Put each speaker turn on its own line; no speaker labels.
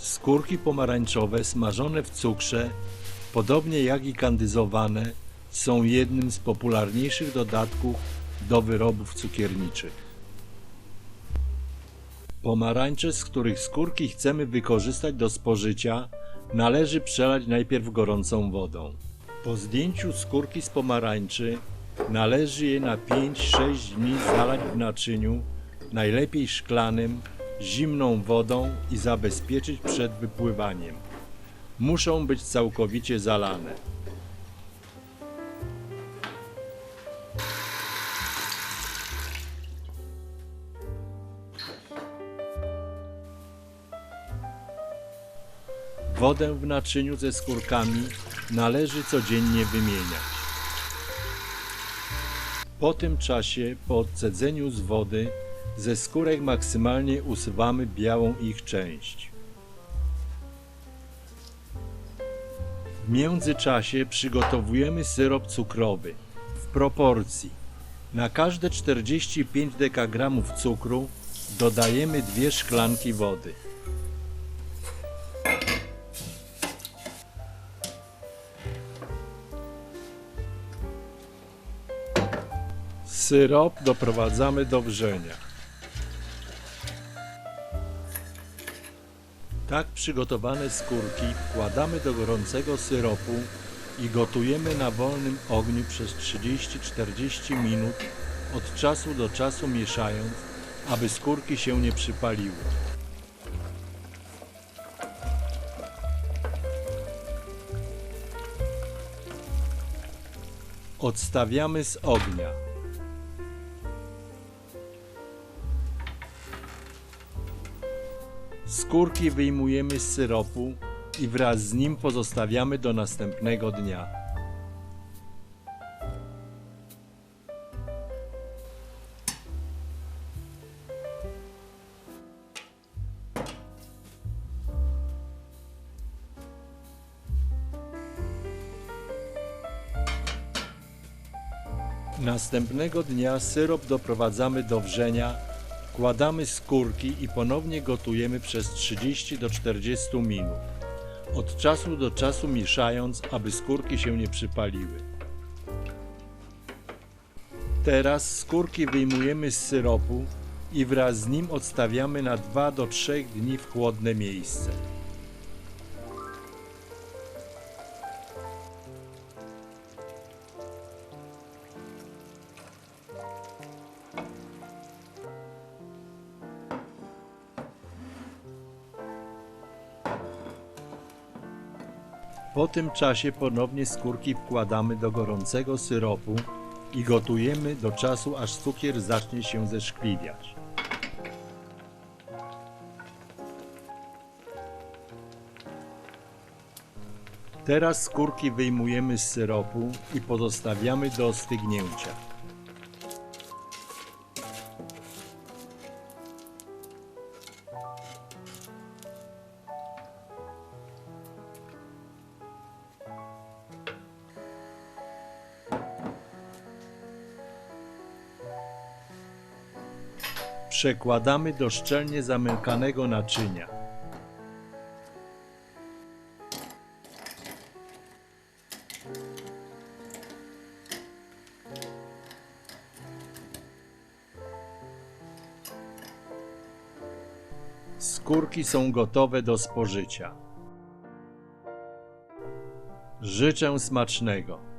Skórki pomarańczowe smażone w cukrze, podobnie jak i kandyzowane, są jednym z popularniejszych dodatków do wyrobów cukierniczych. Pomarańcze, z których skórki chcemy wykorzystać do spożycia, należy przelać najpierw gorącą wodą. Po zdjęciu skórki z pomarańczy należy je na 5-6 dni zalać w naczyniu, najlepiej szklanym, zimną wodą i zabezpieczyć przed wypływaniem. Muszą być całkowicie zalane. Wodę w naczyniu ze skórkami należy codziennie wymieniać. Po tym czasie, po odcedzeniu z wody, ze skórek maksymalnie usuwamy białą ich część. W międzyczasie przygotowujemy syrop cukrowy w proporcji. Na każde 45 dekagramów cukru dodajemy dwie szklanki wody. Syrop doprowadzamy do wrzenia. Tak przygotowane skórki wkładamy do gorącego syropu i gotujemy na wolnym ogniu przez 30-40 minut, od czasu do czasu mieszając, aby skórki się nie przypaliły. Odstawiamy z ognia. Skórki wyjmujemy z syropu i wraz z nim pozostawiamy do następnego dnia. Następnego dnia syrop doprowadzamy do wrzenia, wkładamy skórki i ponownie gotujemy przez 30 do 40 minut. Od czasu do czasu mieszając, aby skórki się nie przypaliły. Teraz skórki wyjmujemy z syropu i wraz z nim odstawiamy na 2 do 3 dni w chłodne miejsce. Po tym czasie ponownie skórki wkładamy do gorącego syropu i gotujemy do czasu, aż cukier zacznie się zeszkliwiać. Teraz skórki wyjmujemy z syropu i pozostawiamy do ostygnięcia. Przekładamy do szczelnie zamykanego naczynia. Skórki są gotowe do spożycia. Życzę smacznego.